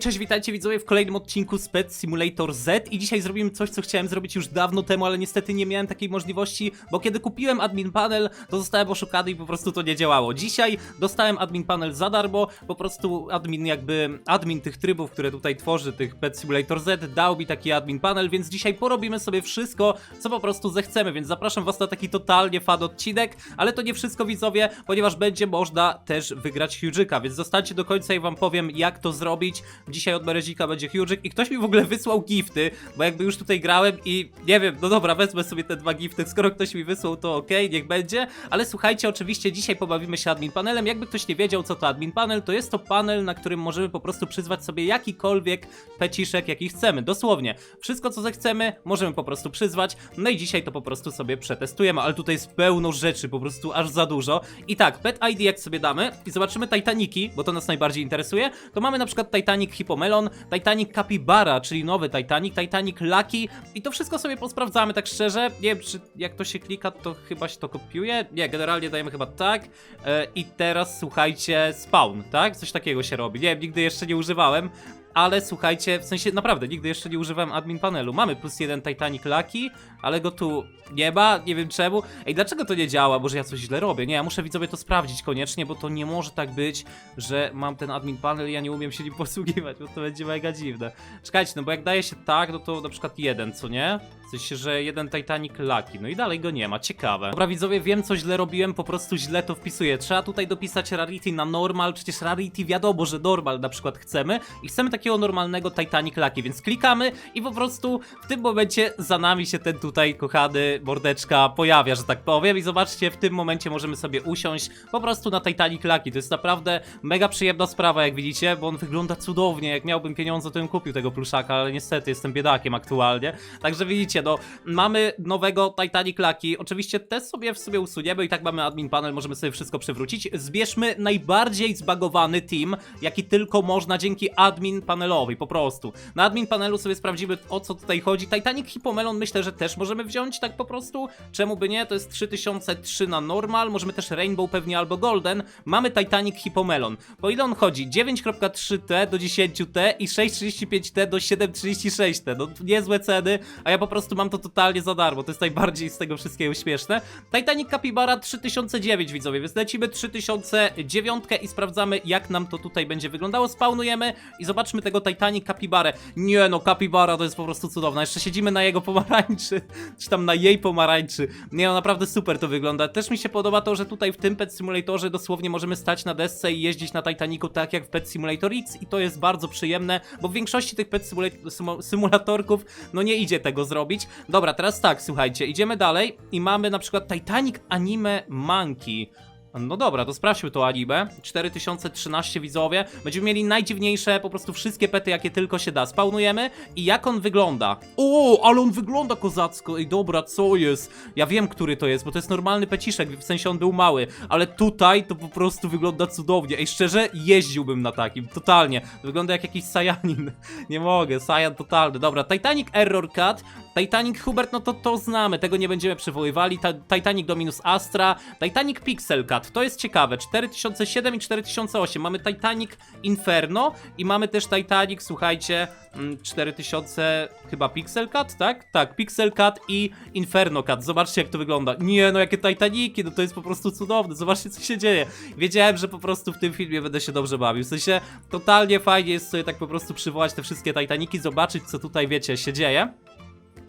cześć, witajcie widzowie w kolejnym odcinku z Pet Simulator Z i dzisiaj zrobimy coś, co chciałem zrobić już dawno temu, ale niestety nie miałem takiej możliwości, bo kiedy kupiłem admin panel, to zostałem oszukany i po prostu to nie działało. Dzisiaj dostałem admin panel za darmo, po prostu admin jakby, admin tych trybów, które tutaj tworzy, tych Pet Simulator Z, dał mi taki admin panel, więc dzisiaj porobimy sobie wszystko, co po prostu zechcemy, więc zapraszam was na taki totalnie fan odcinek, ale to nie wszystko widzowie, ponieważ będzie można też wygrać Huge'yka, więc zostańcie do końca i wam powiem, jak to zrobić. Dzisiaj od Berezika będzie Huge'yk i ktoś mi w ogóle wysłał gifty, bo jakby już tutaj grałem i nie wiem, no dobra, wezmę sobie te dwa gifty, skoro ktoś mi wysłał, to okej, niech będzie, ale słuchajcie, oczywiście dzisiaj pobawimy się admin panelem, jakby ktoś nie wiedział, co to admin panel, to jest to panel, na którym możemy po prostu przyzwać sobie jakikolwiek peciszek, jaki chcemy, dosłownie. Wszystko, co zechcemy, możemy po prostu przyzwać, no i dzisiaj to po prostu sobie przetestujemy, ale tutaj jest pełno rzeczy, po prostu aż za dużo. I tak, Pet ID jak sobie damy i zobaczymy Titaniki, bo to nas najbardziej interesuje, to mamy na przykład Titanic Hippomelon, Titanic Capybara, czyli nowy Titanic, Titanic Lucky i to wszystko sobie posprawdzamy tak szczerze. Nie wiem, czy jak to się klika, to chyba się to kopiuje. Nie, generalnie dajemy chyba tak. E, I teraz słuchajcie, spawn, tak? Coś takiego się robi. Nie wiem, nigdy jeszcze nie używałem. Ale słuchajcie, w sensie naprawdę, nigdy jeszcze nie używałem admin panelu. Mamy plus jeden Titanic Lucky, ale go tu nie ma, nie wiem czemu. Ej, dlaczego to nie działa? Może ja coś źle robię? Nie, ja muszę widzowie to sprawdzić koniecznie, bo to nie może tak być, że mam ten admin panel i ja nie umiem się nim posługiwać, bo to będzie mega dziwne. Czekajcie, no bo jak daje się tak, no to na przykład jeden, co nie? W sensie, że jeden Titanic Lucky, no i dalej go nie ma, ciekawe. Dobra widzowie, wiem co źle robiłem, po prostu źle to wpisuję. Trzeba tutaj dopisać Rarity na normal, przecież Rarity wiadomo, że normal na przykład chcemy i chcemy takiego normalnego Titanic Lucky, więc klikamy i po prostu w tym momencie za nami się ten tutaj kochany mordeczka pojawia, że tak powiem i zobaczcie, w tym momencie możemy sobie usiąść po prostu na Titanic Lucky. To jest naprawdę mega przyjemna sprawa, jak widzicie, bo on wygląda cudownie. Jak miałbym pieniądze, to bym kupił tego pluszaka, ale niestety jestem biedakiem aktualnie. Także widzicie, no mamy nowego Titanic Lucky. Oczywiście też sobie w sobie usuniemy i tak mamy admin panel, możemy sobie wszystko przywrócić. Zbierzmy najbardziej zbagowany team, jaki tylko można dzięki admin panelowi, po prostu. Na admin panelu sobie sprawdzimy o co tutaj chodzi. Titanic Hippomelon myślę, że też możemy wziąć tak po prostu. Czemu by nie? To jest 3003 na normal, możemy też Rainbow pewnie albo Golden. Mamy Titanic Hippomelon. Po ile on chodzi? 9.3T do 10T i 6.35T do 7.36T. No niezłe ceny, a ja po prostu mam to totalnie za darmo. To jest najbardziej z tego wszystkiego śmieszne. Titanic Capybara 3009 widzowie, więc lecimy 3009 i sprawdzamy jak nam to tutaj będzie wyglądało. Spawnujemy i zobaczmy tego Titanic Capibarę. Nie no, Capybara to jest po prostu cudowna. Jeszcze siedzimy na jego pomarańczy, czy tam na jej pomarańczy. Nie no, naprawdę super to wygląda. Też mi się podoba to, że tutaj w tym Pet Simulatorze dosłownie możemy stać na desce i jeździć na Titanicu tak jak w Pet Simulator X i to jest bardzo przyjemne, bo w większości tych Pet Simula- Simulatorków no nie idzie tego zrobić. Dobra, teraz tak, słuchajcie, idziemy dalej i mamy na przykład Titanic Anime Monkey. No dobra, to sprawdźmy to anime. 4013 widzowie. Będziemy mieli najdziwniejsze, po prostu wszystkie pety, jakie tylko się da. Spawnujemy i jak on wygląda. O, ale on wygląda kozacko. Ej, dobra, co jest? Ja wiem, który to jest, bo to jest normalny peciszek, w sensie on był mały. Ale tutaj to po prostu wygląda cudownie. Ej, szczerze, jeździłbym na takim, totalnie. Wygląda jak jakiś Sajanin. Nie mogę, Sajan totalny. Dobra, Titanic Error Cut. Titanic Hubert, no to to znamy, tego nie będziemy przywoływali. Ta Titanic Dominus Astra, Titanic Pixel Cut, to jest ciekawe. 4007 i 4008. Mamy Titanic Inferno i mamy też Titanic, słuchajcie, mm, 4000 chyba Pixel Cut, tak? Tak, Pixel Cut i Inferno Cut. Zobaczcie jak to wygląda. Nie, no jakie Titaniki, no to jest po prostu cudowne. Zobaczcie co się dzieje. Wiedziałem, że po prostu w tym filmie będę się dobrze bawił. W sensie totalnie fajnie jest sobie tak po prostu przywołać te wszystkie Titaniki, zobaczyć co tutaj wiecie się dzieje.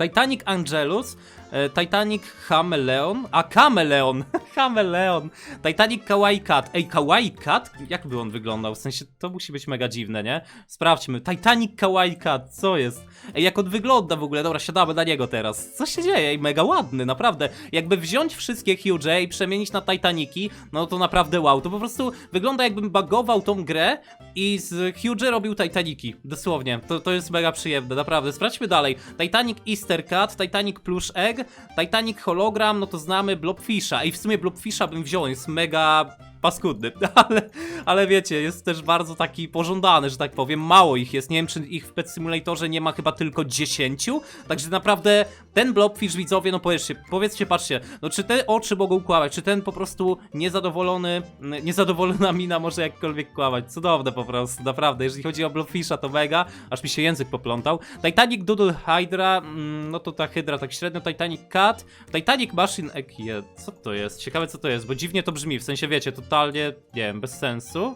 Titanic Angelus, Titanic Chameleon, a Chameleon, Chameleon, Titanic Kawaii Cat. Ej, Kawaii Cat? Jak by on wyglądał? W sensie to musi być mega dziwne, nie? Sprawdźmy. Titanic Kawaii Cat, co jest? Ej, jak on wygląda w ogóle? Dobra, siadamy na niego teraz. Co się dzieje? Ej, mega ładny, naprawdę. Jakby wziąć wszystkie Huge i przemienić na Titaniki, no to naprawdę wow. To po prostu wygląda jakbym bagował tą grę i z Huge robił Titaniki. Dosłownie. To, to jest mega przyjemne, naprawdę. Sprawdźmy dalej. Titanic Easter Cat, Titanic Plush Egg, Titanic Hologram, no to znamy Blobfisha. I w sumie Blobfisha bym wziął, jest mega paskudny, ale, ale wiecie, jest też bardzo taki pożądany, że tak powiem, mało ich jest, nie wiem czy ich w Pet Simulatorze nie ma chyba tylko 10, także naprawdę ten Blobfish widzowie, no powiedzcie, powiedzcie, patrzcie, no czy te oczy mogą kłamać, czy ten po prostu niezadowolony, niezadowolona mina może jakkolwiek kłamać, cudowne po prostu, naprawdę, jeżeli chodzi o Blobfisha to mega, aż mi się język poplątał. Titanic Doodle Hydra, mm, no to ta Hydra tak średnio, Titanic Cat, Titanic Machine Egg, co to jest? Ciekawe co to jest, bo dziwnie to brzmi, w sensie wiecie, totalnie, nie wiem, bez sensu.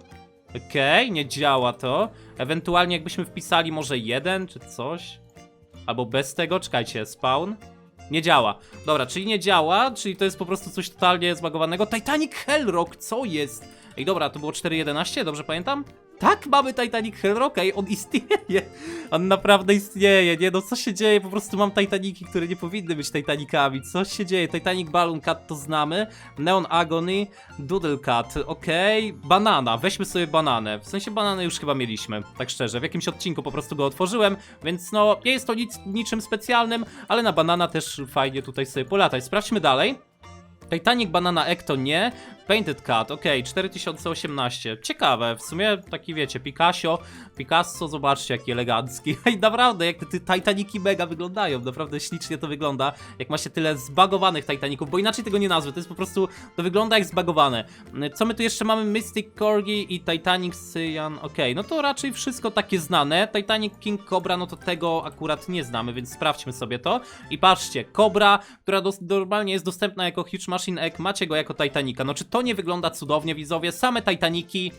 Okej, nie działa to. Ewentualnie jakbyśmy wpisali może jeden czy coś. Albo bez tego, czekajcie, spawn. Nie działa. Dobra, czyli nie działa, czyli to jest po prostu coś totalnie zbagowanego. Titanic Hellrock, co jest? Ej, dobra, to było 4.11, dobrze pamiętam? Tak, mamy Titanic Hellrock, ej, on istnieje. On naprawdę istnieje, nie no, co się dzieje? Po prostu mam Titaniki, które nie powinny być Titanicami. Co się dzieje? Titanic Balloon Cat to znamy. Neon Agony, Doodle Cat, okej. Banana, weźmy sobie bananę. W sensie bananę już chyba mieliśmy, tak szczerze. W jakimś odcinku po prostu go otworzyłem, więc no, nie jest to nic, niczym specjalnym, ale na banana też fajnie tutaj sobie polatać. Sprawdźmy dalej. Titanic Banana Egg to nie. Painted Cat, okej, 4018. Ciekawe, w sumie taki wiecie, Picasso, Picasso, zobaczcie jaki elegancki. I naprawdę, jak te, te Titaniki mega wyglądają, naprawdę ślicznie to wygląda, jak ma się tyle zbagowanych Titaników, bo inaczej tego nie nazwę, to jest po prostu, to wygląda jak zbagowane. Co my tu jeszcze mamy? Mystic Corgi i Titanic Cyan, okej, no to raczej wszystko takie znane. Titanic King Cobra, no to tego akurat nie znamy, więc sprawdźmy sobie to. I patrzcie, Cobra, która normalnie jest dostępna jako Huge Machine Egg, macie go jako Titanica. No czy to nie wygląda cudownie, widzowie? Same Titaniki,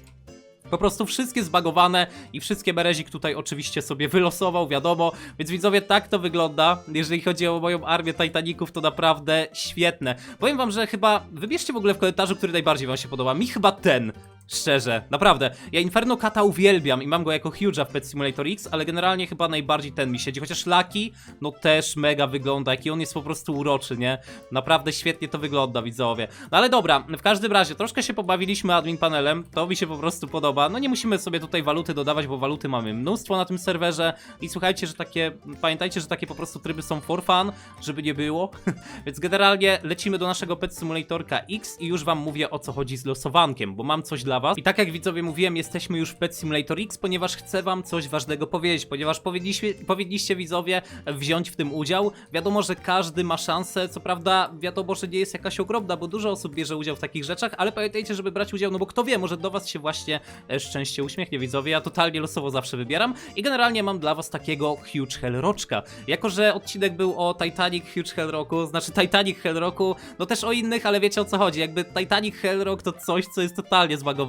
po prostu wszystkie zbagowane i wszystkie Berezik tutaj oczywiście sobie wylosował, wiadomo. Więc widzowie, tak to wygląda. Jeżeli chodzi o moją armię Titaników, to naprawdę świetne. Powiem wam, że chyba wybierzcie w ogóle w komentarzu, który najbardziej wam się podoba. Mi chyba ten. Szczerze, naprawdę. Ja Inferno Kata uwielbiam i mam go jako huge'a w Pet Simulator X, ale generalnie chyba najbardziej ten mi siedzi. Chociaż Lucky, no też mega wygląda, jaki on jest po prostu uroczy, nie? Naprawdę świetnie to wygląda, widzowie. No ale dobra, w każdym razie, troszkę się pobawiliśmy admin panelem, to mi się po prostu podoba. No nie musimy sobie tutaj waluty dodawać, bo waluty mamy mnóstwo na tym serwerze i słuchajcie, że takie, pamiętajcie, że takie po prostu tryby są for fun, żeby nie było. Więc generalnie lecimy do naszego Pet Simulatorka X i już wam mówię o co chodzi z losowankiem, bo mam coś dla was. I tak jak widzowie mówiłem, jesteśmy już w Pet Simulator X, ponieważ chcę wam coś ważnego powiedzieć, ponieważ powinniście, powinniście widzowie wziąć w tym udział. Wiadomo, że każdy ma szansę, co prawda wiadomo, że nie jest jakaś ogromna, bo dużo osób bierze udział w takich rzeczach, ale pamiętajcie, żeby brać udział, no bo kto wie, może do was się właśnie e, szczęście uśmiechnie, widzowie. Ja totalnie losowo zawsze wybieram i generalnie mam dla was takiego Huge Hellroczka. Jako, że odcinek był o Titanic Huge Hellrocku, znaczy Titanic Hellrocku, no też o innych, ale wiecie o co chodzi. Jakby Titanic Hellrock to coś, co jest totalnie zbagowane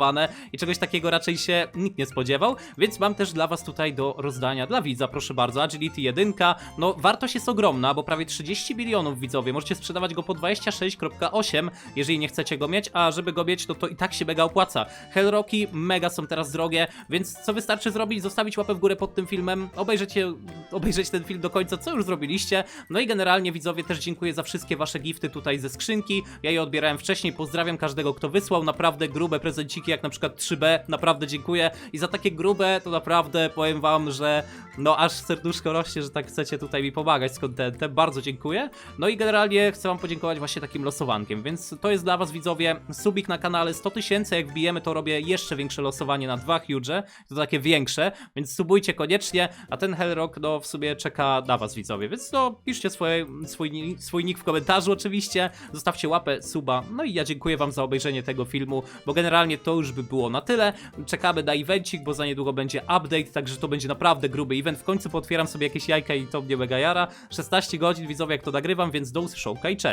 i czegoś takiego raczej się nikt nie spodziewał, więc mam też dla was tutaj do rozdania dla widza, proszę bardzo, Agility 1, no wartość jest ogromna, bo prawie 30 bilionów widzowie, możecie sprzedawać go po 26.8, jeżeli nie chcecie go mieć, a żeby go mieć, no to i tak się mega opłaca. Hellrocki mega są teraz drogie, więc co wystarczy zrobić? Zostawić łapę w górę pod tym filmem, obejrzecie, obejrzeć ten film do końca, co już zrobiliście, no i generalnie widzowie też dziękuję za wszystkie wasze gifty tutaj ze skrzynki, ja je odbierałem wcześniej, pozdrawiam każdego kto wysłał, naprawdę grube prezenciki jak na przykład 3B, naprawdę dziękuję. I za takie grube to naprawdę powiem wam, że no aż serduszko rośnie, że tak chcecie tutaj mi pomagać z contentem, bardzo dziękuję. No i generalnie chcę wam podziękować właśnie takim losowankiem, więc to jest dla was widzowie subik na kanale 100 tysięcy, jak wbijemy to robię jeszcze większe losowanie na dwa huge, to takie większe, więc subujcie koniecznie, a ten Hellrock no w sumie czeka na was widzowie, więc no piszcie swoje, swój, swój nick w komentarzu oczywiście, zostawcie łapę, suba, no i ja dziękuję wam za obejrzenie tego filmu, bo generalnie to już by było na tyle, czekamy na evencik, bo za niedługo będzie update, także to będzie naprawdę gruby event, w końcu potwieram sobie jakieś jajka i to mnie mega jara, 16 godzin widzowie jak to nagrywam, więc do usłyszonka i cześć!